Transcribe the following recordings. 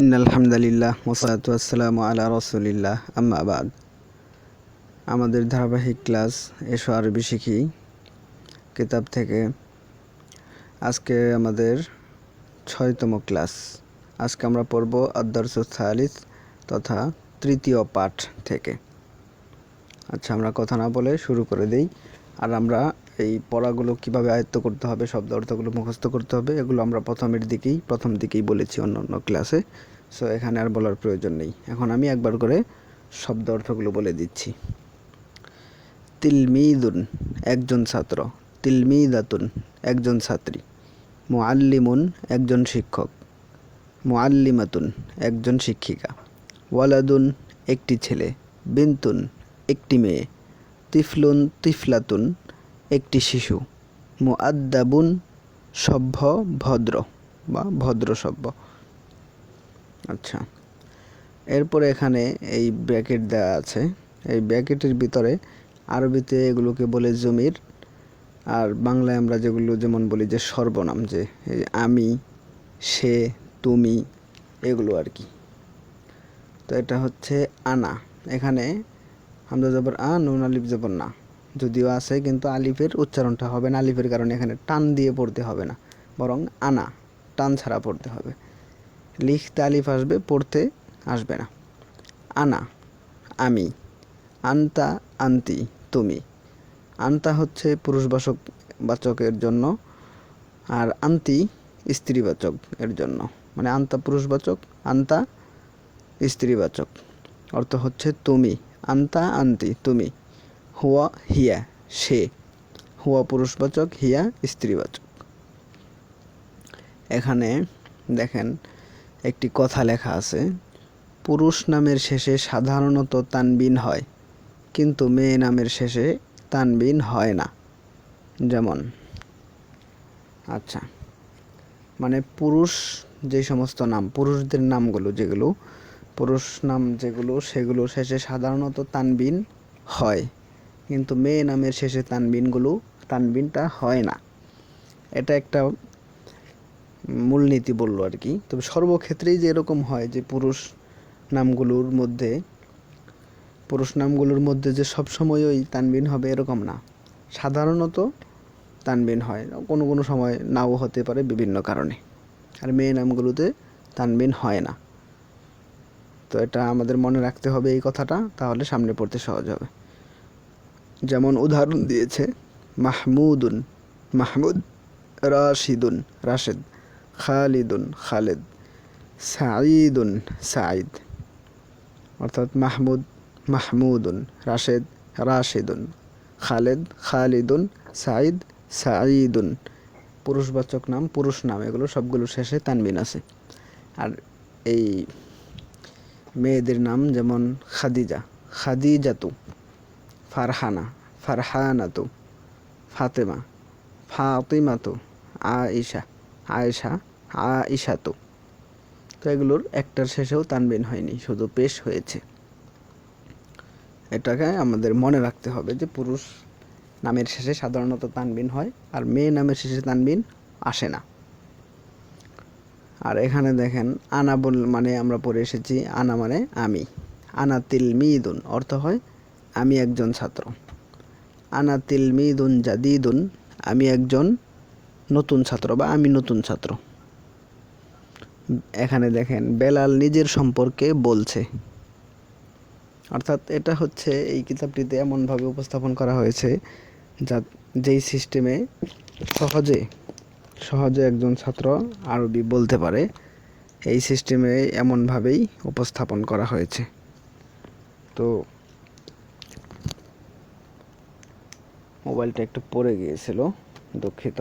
In আলহামদুলিল্লাহ ওসালাতু আসসালামু আলা রসুলিল্লাহ। আম্মা আবাদ আমাদের ধারাবাহিক ক্লাস এসো আরবি শিখি। কিতাব থেকে। আজকে আমাদের ছয়তম ক্লাস। আজকে আমরা পড়ব আদার্স থালিস তথা তৃতীয় পাঠ থেকে। আচ্ছা আমরা কথা না বলে শুরু করে দিই। আর আমরা এই পড়াগুলো কীভাবে আয়ত্ত করতে হবে শব্দ অর্থগুলো মুখস্থ করতে হবে, এগুলো আমরা প্রথমের দিকেই, প্রথম দিকেই বলেছি অন্য অন্য ক্লাসে। সো এখানে আর বলার প্রয়োজন নেই। এখন আমি একবার করে শব্দ অর্থগুলো বলে দিচ্ছি। তিলমিদুন, একজন ছাত্র। তিলমিদাতুন, একজন ছাত্রী। মুআল্লিমুন, একজন শিক্ষক। মুআল্লিমাতুন, একজন শিক্ষিকা। ওয়ালাদুন, একটি ছেলে। বিন্তুন, একটি মেয়ে। তিফলুন, তিফলাতুন একটি শিশু। মুআদ্দাবুন সভ্য ভদ্র বা ভদ্র সভ্য। আচ্ছা। এরপরে এখানে এই ব্র্যাকেট দেওয়া আছে। এই ব্র্যাকেটের ভিতরে আরবিতে এগুলোকে বলে জমির। আর বাংলায় আমরা যেগুলো যেমন বলি যে সর্বনাম, যে এই আমি, সে, তুমি, এগুলো আর কি। তো এটা হচ্ছে আনা। এখানে আমরা জবর আ, নুন আলিফ জবর না। যদিও আছে, কিন্তু আলিফের উচ্চারণটা হবে না। আলিফের কারণে এখানে টান দিয়ে পড়তে হবে না, বরং আনা, টান ছাড়া পড়তে হবে। লিখতে আলিফ আসবে, পড়তে আসবে না। আনা, আমি। আন্তা, আন্তি, তুমি। আন্তা হচ্ছে পুরুষবাচক বাচকের জন্য, আর আন্তি স্ত্রীবাচক এর জন্য। মানে আন্তা পুরুষবাচক, আন্তা স্ত্রীবাচক। অর্থ হচ্ছে তুমি। আন্তা, আন্তি, তুমি। হুয়া হিয়া, সে। হুয়া পুরুষবাচক, হিয়া স্ত্রীবাচক। এখানে দেখেন একটি কথা লেখা আছে, পুরুষ নামের শেষে সাধারণত তানবিন হয়, কিন্তু মেয়ে নামের শেষে তানবিন হয় না। যেমন আচ্ছা মানে পুরুষ যে সমস্ত নাম, পুরুষদের নামগুলো যেগুলো, পুরুষ নাম যেগুলো, সেগুলো শেষে সাধারণত তানবিন হয়। কিন্তু মেয়ে নামের শেষে তানবিনগুলো, তানবিনটা হয় না। এটা একটা মূলনীতি বলল আর কি। তবে সর্বক্ষেত্রেই যে এরকম হয় যে পুরুষ নামগুলোর মধ্যে, পুরুষ নামগুলোর মধ্যে যে সবসময় ওই তানবিন হবে এরকম না। সাধারণত তানবিন হয়। কোনো কোনো সময় নাও হতে পারে বিভিন্ন কারণে। আর মেয়ে নামগুলোতে তানবিন হয় না। তো এটা আমাদের মনে রাখতে হবে এই কথাটা। তাহলে সামনে পড়তে সহজ হবে। যেমন উদাহরণ দিয়েছে, মাহমুদুন, মাহমুদ রাশিদুন, রাশেদ, খালিদুন, খালেদ, সাঈদুন, সাঈদ। অর্থাৎ মাহমুদ, মাহমুদুন, রাশেদ, রাশেদুন, খালেদ, খালিদুন, সাঈদ, সাঈদুন। পুরুষবাচক নাম, পুরুষ নাম, এগুলো সবগুলো শেষে তানবিন আছে। আর এই মেয়েদের নাম যেমন খাদিজা, খাদিজাতু ফারহানা, ফারহানাতু, ফাতেমা, ফাতিমাতু, আয়েশা আয়েশা আইশাতু তো এগুলোর একটার শেষেও তানবিন হয়নি, শুধু পেশ হয়েছে। এটাকে আমাদের মনে রাখতে হবে যে পুরুষ নামের শেষে সাধারণত তানবিন হয়, আর মেয়ে নামের শেষে তানবিন আসে না। আর এখানে দেখেন, আনা বল মানে আমরা পড়ে এসেছি, আনা মানে আমি। আনা তিল মিদুন অর্থ হয় আমি একজন ছাত্র। আনা তিল মিদুন জাদিদুন, আমি একজন নতুন ছাত্র বা আমি নতুন ছাত্র। এখানে দেখেন, বেলাল নিজের সম্পর্কে বলছে। অর্থাৎ এটা হচ্ছে এই কিতাবটিতে এমনভাবে উপস্থাপন করা হয়েছে যা যেই সিস্টেমে সহজে সহজে একজন ছাত্র আরবি বলতে পারে, এই সিস্টেমে এমনভাবেই উপস্থাপন করা হয়েছে। তো মোবাইলটা একটু পড়ে গিয়েছিল, দুঃখিত।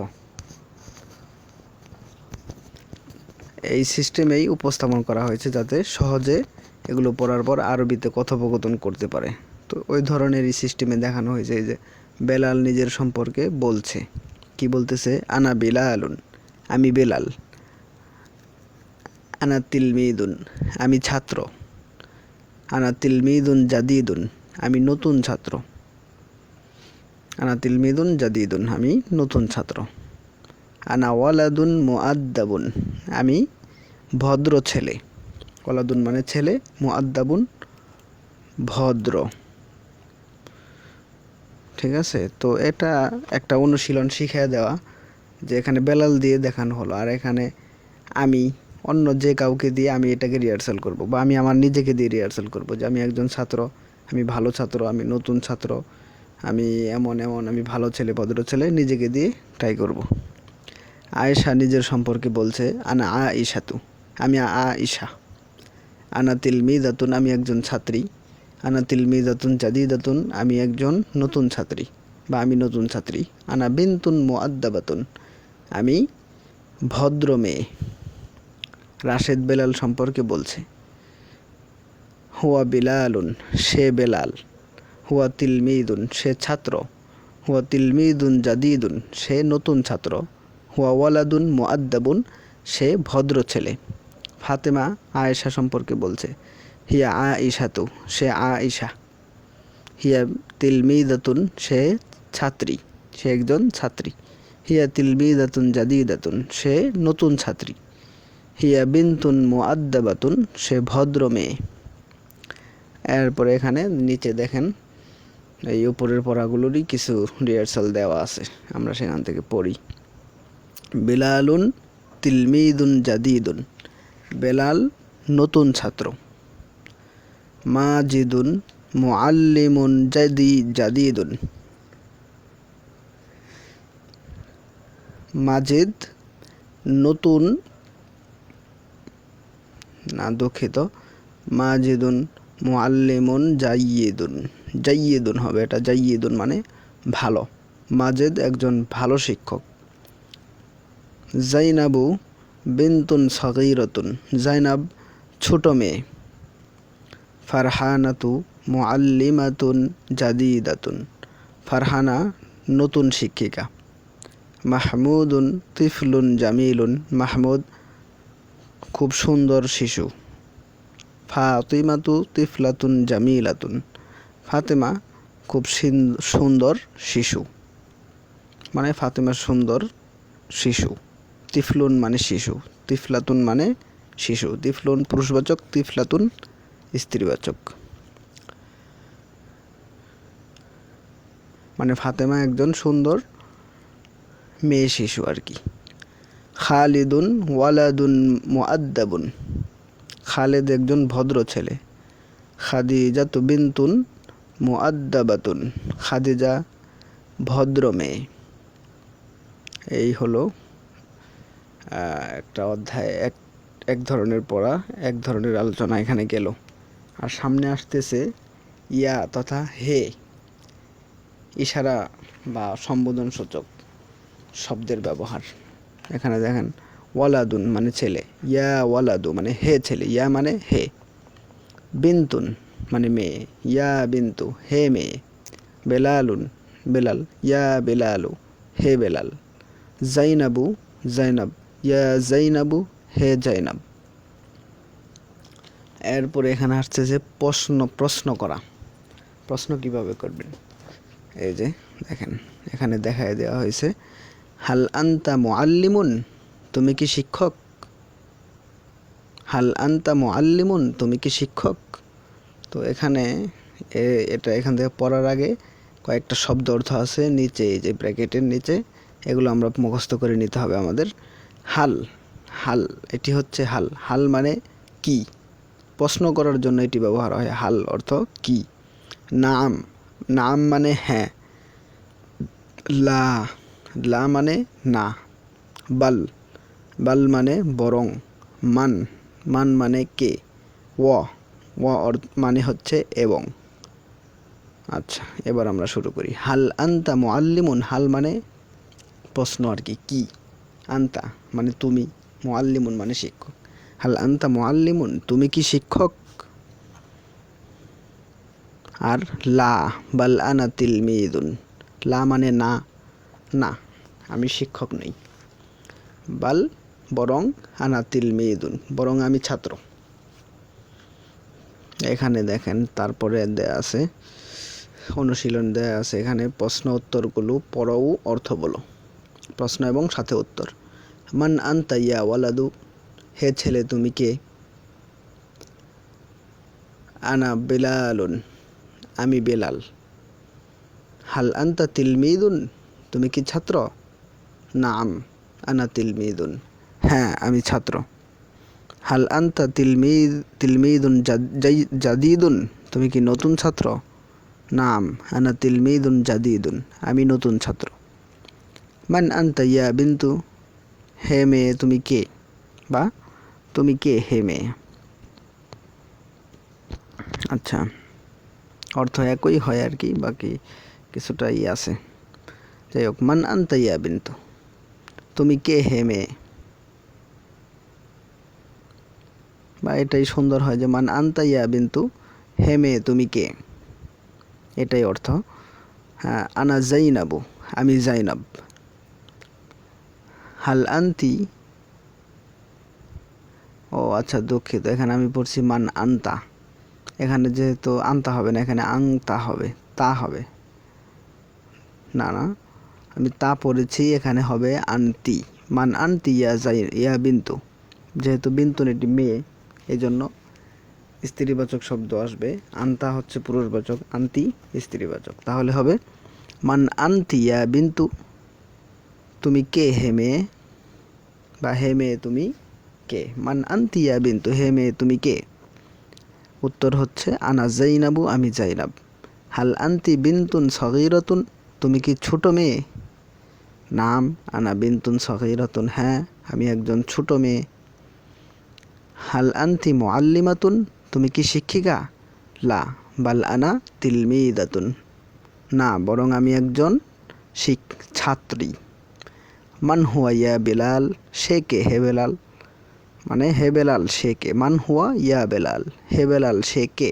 এই সিস্টেমেই উপস্থাপন করা হয়েছে যাতে সহজে এগুলো পড়ার পর আরবিতে কথোপকথন করতে পারে। তো ওই ধরনেরই সিস্টেমে দেখানো হয়েছে যে বেলাল নিজের সম্পর্কে বলছে। কি বলতেছে? আনা বেলালুন, আমি বেলাল। আনা তিলমিদুন, আমি ছাত্র। আনা তিলমিদুন জাদিদুন, আমি নতুন ছাত্র। আনা তিলমিদুন জাদিদুন, আমি নতুন ছাত্র। আনা ওয়ালাদুন মুআদ্দাবুন, আমি ভদ্র ছেলে। ওয়ালাদুন মানে ছেলে, মুআদ্দাবুন ভদ্র। ঠিক আছে? তো এটা একটা অনুশীলন শিখিয়ে দেওয়া, যে এখানে বেলাল দিয়ে দেখানো হলো, আর এখানে আমি অন্য যে কাউকে দিয়ে আমি এটাকে রিহার্সাল করব, বা আমি আমার নিজেকে দিয়ে রিহার্সাল করব, যে আমি একজন ছাত্র, আমি ভালো ছাত্র, আমি নতুন ছাত্র আমি এমন এমন, আমি ভালো ছেলে, ভদ্র ছেলে, নিজেকে দিয়ে ট্রাই করব। আয়েশা নিজের সম্পর্কে বলছে, আনা আ ইশাতু আমি আ ইশা আনা তিলমিদাতুন, আমি একজন ছাত্রী। আনা তিলমিদাতুন জাদিদাতুন, আমি একজন নতুন ছাত্রী বা আমি নতুন ছাত্রী। আনা বিনতুন মুআদ্দাবাতুন, আমি ভদ্র মেয়ে। রাশেদ বেলাল সম্পর্কে বলছে, হুয়া বিলালুন, সে বেলাল। হুয়া তিলমিদুন, সে ছাত্র। হুয়া তিলমিদুন জাদিদুন, সে নতুন ছাত্র। হুয়া ওয়ালাদুন মুআদ্দাবুন, সে ভদ্র ছেলে। ফাতেমা আয়েশা সম্পর্কে বলছে, হিয়া আ ইশাতু সে আ ইশা হিয়া তিলমিদাতুন, সে ছাত্রী, সে একজন ছাত্রী। হিয়া তিলমিদাতুন জাদিদাতুন, সে নতুন ছাত্রী। হিয়া বিনতুন মুআদ্দাবাতুন, সে ভদ্র মেয়ে। এরপরে এখানে নিচে দেখেন এই উপরের পড়াগুলোরই কিছু রিহার্সাল দেওয়া আছে, আমরা সেখান থেকে পড়ি। বেলালুন তিলমিদুন জাদিদুন, বেলাল নতুন ছাত্র। মাজিদুন মুআল্লিমুন জাদি জাদিদুন। মাজিদ নতুন, না দুঃখিত, মাজিদুন মুআল্লিমুন জাইয়িদুন। জাইয়িদুন হবে, এটা জাইয়েদুন মানে ভালো। মাজেদ একজন ভালো শিক্ষক। জাইনাবু বিনতুন সগীরতুন, জাইনাব ছোট মেয়ে। ফারহানাতু মুআল্লিমাতুন জাদিদাতুন, ফারহানা নতুন শিক্ষিকা। মাহমুদুন তিফলুন জামিলুন, মাহমুদ খুব সুন্দর শিশু। ফাতিমাতু তিফলাতুন জামিলাতুন ফাতেমা খুব সুন্দর শিশু। মানে ফাতেমা সুন্দর শিশু। তিফলুন মানে শিশু। তিফলাতুন মানে শিশু। তিফলুন পুরুষবাচক, তিফলাতুন স্ত্রীবাচক। মানে ফাতেমা একজন সুন্দর মেয়ে শিশু আর কি। খালিদুন ওয়ালাদুন মুআদ্দাবুন। খালেদ একজন ভদ্র ছেলে। খাদিজাতু বিনতুন মুআদ্দাবাতুন, খাদিজা ভদ্র মেয়ে। এই হলো একটা অধ্যায়, এক এক ধরনের পড়া, এক ধরনের আলোচনা এখানে গেল। আর সামনে আসতেছে, ইয়া তথা হে, ইশারা বা সম্বোধন সূচক শব্দের ব্যবহার। এখানে দেখেন, ওয়ালাদুন মানে ছেলে, ইয়া ওয়ালাদু মানে হে ছেলে, ইয়া মানে হে। বিন্তুন মানে মেয়ে। ইয়া বিন্তু, হে মেয়ে। বেলালুন, বেলাল। ইয়া বেলালু, হে বেলাল। জাইনাবু, জাইনাব। ইয়া জাইনাবু, হে জাইনাব। এরপরে এখানে আসছে যে প্রশ্ন প্রশ্ন করা। প্রশ্ন কীভাবে করবেন? এই যে, দেখেন, এখানে দেখায় দেওয়া হয়েছে, হাল আন্তা মুআল্লিমুন? তুমি কি শিক্ষক? হাল আন্তা মুআল্লিমুন? তুমি কি শিক্ষক? তো এখানে এটা এখান থেকে পড়ার আগে কয়েকটা শব্দ অর্থ আছে, নিচে এই যে ব্র্যাকেটের নিচে, এগুলো আমরা মুখস্থ করে নিতে হবে আমাদের। হাল হাল, এটি হচ্ছে হাল। হাল মানে কি? প্রশ্ন করার জন্য এটি ব্যবহার হয়। হাল অর্থ কি? নাম নাম মানে হ্যাঁ। লা লা মানে না। বাল বাল মানে বরং, মান মান মানে কে? ও মানে হচ্ছে এবং। আচ্ছা এবার আমরা শুরু করি। হাল আন্তা মুআল্লিমুন? হাল মানে প্রশ্ন আর কি, কী? আন্তা মানে তুমি, মুআল্লিমুন মানে শিক্ষক। হাল আন্তা মুআল্লিমুন? তুমি কি শিক্ষক? আর লা, বাল আনা তিলমিদুন? লা মানে না না, আমি শিক্ষক নই। বাল বরং আনা তিলমিদুন, বরং আমি ছাত্র। এখানে দেখেন, তারপরে দেয়া আছে, অনুশীলন দেয়া আছে এখানে, প্রশ্ন উত্তরগুলো পড়াও অর্থ বলো। প্রশ্ন এবং সাথে উত্তর। মান আন্তা ইয়া ওয়ালাদু? হে ছেলে, তুমি কে? আনা বেলালুন, আমি বেলাল। হাল আন্তা তিলমিদুন? তুমি কি ছাত্র? নাম, আনা তিলমিদুন। হ্যাঁ আমি ছাত্র। হাল আন্তা তিলমিদ, তিলমিদুন জাদিদুন? তুমি কি নতুন ছাত্র? নাম, আনা তিলমিদুন জাদিদুন, আমি নতুন ছাত্র। মান আন্তা ইয়া বিন্তু? হে মেয়ে তুমি কে? বা, তুমি কে, হে মেয়ে আচ্ছা অর্থ একই হয় আর কি, বাকি কিছুটা ই আছে। যাই হোক, মান আন্তা ইয়া বিন্তু? তুমি কে, হে মেয়ে বা এটাই সুন্দর হয় যে মান আন্তা ইয়া বিন্তু, হে মেয়ে তুমি কে? এটাই অর্থ। হ্যাঁ আনা জাইনাবু, আমি জাইনাব। হাল আন্তি? ও আচ্ছা দুঃখিত। এখানে আমি পড়ছি মান আন্তা। এখানে যেহেতু আনতা হবে না, এখানে আংতা হবে, তা হবে। না না, আমি তা পড়েছি, এখানে হবে আন্তি। মান আন্তি ইয়া যাই ইয়া বিন্তু। যেহেতু বিন্তু এটি মেয়ে এই জন্য স্ত্রীবাচক শব্দ আসবে। আন্তা হচ্ছে পুরুষবাচক, আন্তি স্ত্রীবাচক। তাহলে হবে, মান আন্তি ইয়া বিন্তু, তুমি কে হে মেয়ে? বা হে মেয়ে তুমি কে? মান আন্তি ইয়া বিন্তু, হে মেয়ে তুমি কে? উত্তর হচ্ছে, আনা জাইনাবু আমি জাইনাব হাল আন্তি বিন্তুন সগিরতুন, তুমি কি ছোট মেয়ে? নাম, আনা বিন্তুন সগিরতুন হ্যাঁ আমি একজন ছোট মেয়ে। হাল আন্তি মুআল্লিমাতুন? তুমি কি শিক্ষিকা? লা, বাল আনা তিলমিদাতুন। না, বরং আমি একজন শিক ছাত্রী। মান হুয়া ইয়া বেলাল, সে কে? হে বেলাল। মানে হে বেলাল, সে কে? মান হুয়া ইয়া বেলাল, হে বেলাল, সে কে?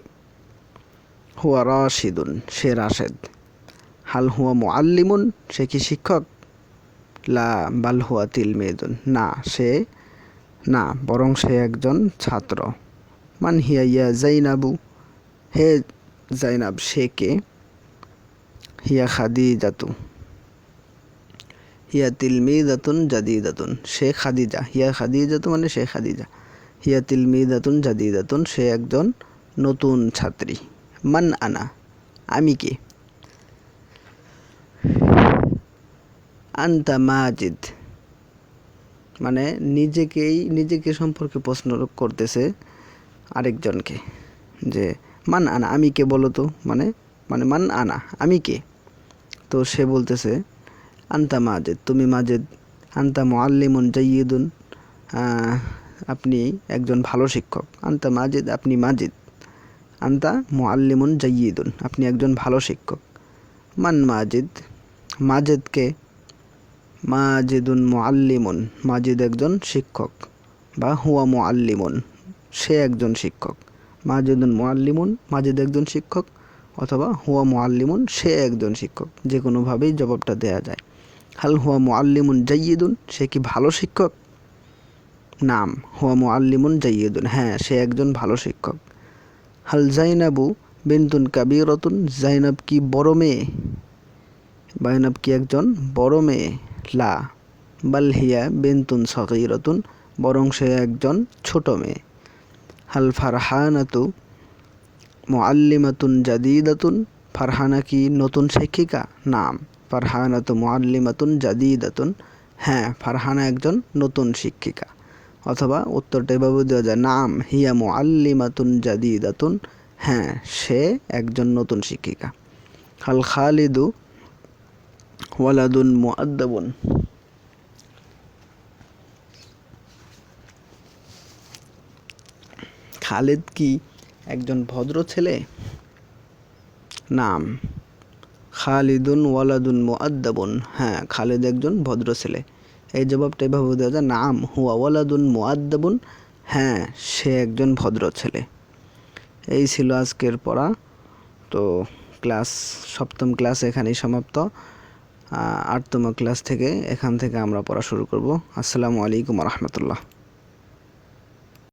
হুয়া রাশিদুন, সে রাশেদ। হাল হুয়া মুআল্লিমুন, সে কি শিক্ষক? লা, বাল হুয়া তিলমেদুন। না, সে না, বরং সে একজন ছাত্র। মান হিয়া ইয়া জাইনাবু। হে জাইনাব, সে কে? হিয়া খাদি খাদিজাতু। হিয়া তিলমি দাতুন তিলমিদাতুন জাদিদাতুন। সে খাদিজা। হিয়া খাদি খাদিজাতু মানে সে খাদিজা। হিয়া তিলমিদাতুন জাদিদাতুন। সে একজন নতুন ছাত্রী। মান আনা। আমি কে? আন্তা মাজিদ। মানে নিজেকেই, নিজেকে সম্পর্কে প্রশ্ন করতেছে আরেকজনকে যে, মান আনা, আমি কে বলো তো? মানে মানে মান আনা, আমি কে? তো সে বলতেছে, আন্তা মাজেদ, তুমি মাজেদ, আন্তা মোয়াল্লিমুন জাইয়েদুন আপনি একজন ভালো শিক্ষক, আন্তা মাজেদ, আপনি মাজেদ, আন্তা মোয়াল্লিমুন জাইয়েদুন, আপনি একজন ভালো শিক্ষক, মান মাজিদ, মাজেদকে মাজেদুন মোয়াল্লিমুন মাজিদ একজন শিক্ষক বা হুয়া মোয়াল্লিমুন সে একজন শিক্ষক। মাজেদুন মোয়াল্লিমুন মাজিদ একজন শিক্ষক অথবা হুয়া মোয়াল্লিমুন সে একজন শিক্ষক। যে কোনোভাবেই জবাবটা দেয়া যায়। হাল হুয়া মোয়াল্লিমুন জাইয়িদুন, সে কি ভালো শিক্ষক? নাম, হুয়া মোয়াল্লিমুন জাইয়িদুন হ্যাঁ সে একজন ভালো শিক্ষক। হাল জাইনাবু বিন্তুন কাবিরতুন, জাইনাব কি বড় মেয়ে? জাইনাব কি একজন বড় মেয়ে? লা, বাল হিয়া বিন্তুন সগিরতুন, বরং সে একজন ছোট মেয়ে। হাল ফারহানাতু মুআল্লিমাতুন জাদিদাতুন, ফারহানা কি নতুন শিক্ষিকা? নাম, ফারহানাতু মুআল্লিমাতুন জাদিদাতুন। হ্যাঁ ফারহানা একজন নতুন শিক্ষিকা। অথবা উত্তরটা এভাবে দেওয়া যায়, নাম, হিয়া মুআল্লিমাতুন জাদিদাতুন। হ্যাঁ সে একজন নতুন শিক্ষিকা। হাল খালিদু ওয়ালাদুন মুআদ্দাবুন। খালিদ কি একজন ভদ্র ছেলে? নাম। খালিদুন ওয়ালাদুন মুআদ্দাবুন। হ্যাঁ খালিদ একজন ভদ্র ছেলে। এই জবাবটা এভাবে দেওয়া যায়, নাম হুয়া ওয়ালাদুন মুআদ্দাবুন। হ্যাঁ সে একজন ভদ্র ছেলে। এই ছিল আজকের পড়া। তো ক্লাস, সপ্তম ক্লাস এখানেই সমাপ্ত। আটতম ক্লাস থেকে এখান থেকে আমরা পড়া শুরু করব। আসসালামু আলাইকুম রহমতুল্লাহ।